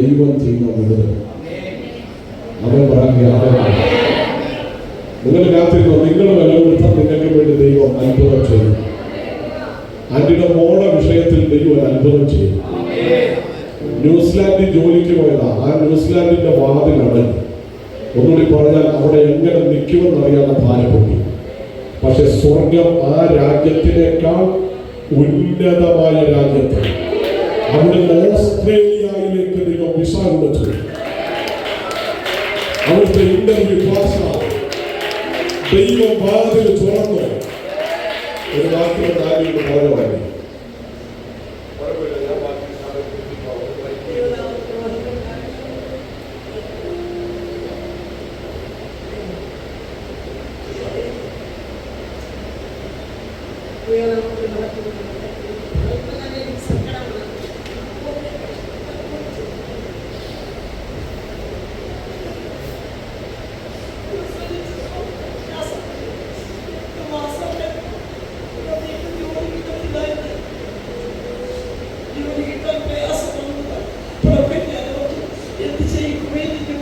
ദൈവം ചെയ്യുന്ന വിടുതൽ അവൻ പറയുക നിങ്ങൾ കാത്തിരുന്നു നിങ്ങൾ നിങ്ങൾക്ക് വേണ്ടി ദൈവം അത്ഭുതം ചെയ്യും. ആന്റിയുടെ മോളെ വിഷയത്തിൽ ദൈവം അത്ഭുതം ചെയ്യും. ന്യൂസിലാൻഡിൽ ജോലിക്ക് പോയതാ. ആ ന്യൂസിലാൻഡിന്റെ അടഞ്ഞു ഒന്നുകൂടി പറഞ്ഞാൽ അവിടെ എങ്ങനെ നിൽക്കുമെന്നറിയാതെ ഭാരപ്പെട്ടു പക്ഷെ സ്വർഗം ആ രാജ്യത്തിനേക്കാൾ ഉന്നതമായ രാജ്യത്ത്. അവിടുന്ന് ഓസ്ട്രേലിയയിലേക്ക് ఉండొచ్చు அவருடைய இன்டர்வியூ பாஷா தெய்வம் மாதிரி சொல்லுங்க ஒரு வார்த்தை காரியம் பரவாயில்லை Yeah. 5.000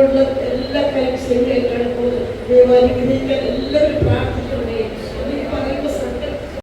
ഇവിടെയുള്ള എല്ലാ കരക്സിലും എല്ലാവർക്കും ദൈവാനുഗ്രഹിക്കാൻ എല്ലാവരും